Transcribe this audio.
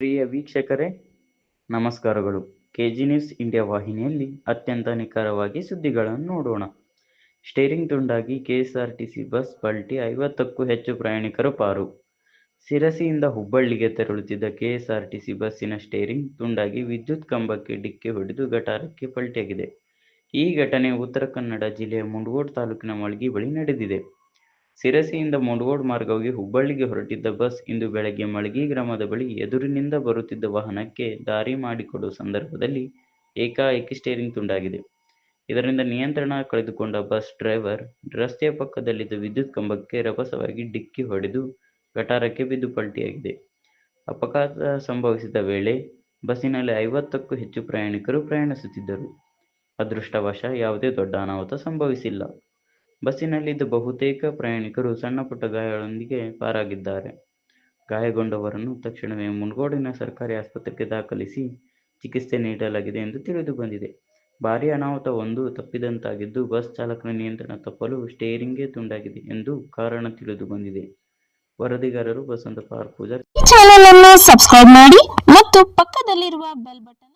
ಪ್ರಿಯ ವೀಕ್ಷಕರೇ, ನಮಸ್ಕಾರಗಳು. KG news India ವಾಹಿನಿಯಲ್ಲಿ ಅತ್ಯಂತ ನಿಖರವಾಗಿ ಸುದ್ದಿಗಳನ್ನು ನೋಡೋಣ. ಸ್ಟೇರಿಂಗ್ ತುಂಡಾಗಿ ಕೆಎಸ್ಆರ್ಟಿಸಿ ಬಸ್ ಪಲ್ಟಿ ಐವತ್ತಕ್ಕೂ ಹೆಚ್ಚು ಪ್ರಯಾಣಿಕರು ಪಾರು. ಸಿರಸಿಯಿಂದ ಹುಬ್ಬಳ್ಳಿಗೆ ತೆರಳುತ್ತಿದ್ದ ಕೆಎಸ್ಆರ್ಟಿಸಿ ಬಸ್ಸಿನ ಸ್ಟೇರಿಂಗ್ ತುಂಡಾಗಿ ವಿದ್ಯುತ್ ಕಂಬಕ್ಕೆ ಡಿಕ್ಕಿ ಹೊಡೆದು ಗಟಾರಕ್ಕೆ ಪಲ್ಟಿಯಾಗಿದೆ. ಈ ಘಟನೆ ಉತ್ತರ ಕನ್ನಡ ಜಿಲ್ಲೆಯ ಮುಂಡಗೋಡ್ ತಾಲೂಕಿನ ಮಳಗಿ ಬಳಿ ನಡೆದಿದೆ. ಸಿರಸಿಯಿಂದ ಮುಂಡಗೋಡ್ ಮಾರ್ಗವಾಗಿ ಹುಬ್ಬಳ್ಳಿಗೆ ಹೊರಟಿದ್ದ ಬಸ್ ಇಂದು ಬೆಳಗ್ಗೆ ಮಳಗಿ ಗ್ರಾಮದ ಬಳಿ ಎದುರಿನಿಂದ ಬರುತ್ತಿದ್ದ ವಾಹನಕ್ಕೆ ದಾರಿ ಮಾಡಿಕೊಡುವ ಸಂದರ್ಭದಲ್ಲಿ ಏಕಾಏಕಿ ಸ್ಟೇರಿಂಗ್ ತುಂಡಾಗಿದೆ. ಇದರಿಂದ ನಿಯಂತ್ರಣ ಕಳೆದುಕೊಂಡ ಬಸ್ ಡ್ರೈವರ್ ರಸ್ತೆಯ ಪಕ್ಕದಲ್ಲಿದ್ದ ವಿದ್ಯುತ್ ಕಂಬಕ್ಕೆ ರಭಸವಾಗಿ ಡಿಕ್ಕಿ ಹೊಡೆದು ಗಟಾರಕ್ಕೆ ಬಿದ್ದು ಪಲ್ಟಿಯಾಗಿದೆ. ಅಪಘಾತ ಸಂಭವಿಸಿದ ವೇಳೆ ಬಸ್ಸಿನಲ್ಲಿ ಐವತ್ತಕ್ಕೂ ಹೆಚ್ಚು ಪ್ರಯಾಣಿಕರು ಪ್ರಯಾಣಿಸುತ್ತಿದ್ದರು. ಅದೃಷ್ಟವಶ ಯಾವುದೇ ದೊಡ್ಡ ಅನಾಹುತ ಸಂಭವಿಸಿಲ್ಲ. ಬಸ್ಸಿನಲ್ಲಿದ್ದ ಬಹುತೇಕ ಪ್ರಯಾಣಿಕರು ಸಣ್ಣಪುಟ್ಟ ಗಾಯಗಳೊಂದಿಗೆ ಪಾರಾಗಿದ್ದಾರೆ. ಗಾಯಗೊಂಡವರನ್ನು ತಕ್ಷಣವೇ ಮುನಗೋಡಿನ ಸರ್ಕಾರಿ ಆಸ್ಪತ್ರೆಗೆ ದಾಖಲಿಸಿ ಚಿಕಿತ್ಸೆ ನೀಡಲಾಗಿದೆ ಎಂದು ತಿಳಿದು ಬಂದಿದೆ. ಭಾರೀ ಅನಾಹುತ ಒಂದು ತಪ್ಪಿದಂತಾಗಿದ್ದು, ಬಸ್ ಚಾಲಕನ ನಿಯಂತ್ರಣ ತಪ್ಪಲು ಸ್ಟೇರಿಂಗ್ಗೆ ತುಂಡಾಗಿದೆ ಎಂದು ಕಾರಣ ತಿಳಿದು ಬಂದಿದೆ. ವರದಿಗಾರರು ಬಸವಂತ ಪಾರ್ ಪೂಜಾರಿ. ಚಾನೆಲ್ ಅನ್ನು ಸಬ್ಸ್ಕ್ರೈಬ್ ಮಾಡಿ ಮತ್ತು ಪಕ್ಕದಲ್ಲಿರುವ ಬೆಲ್ ಬಟನ್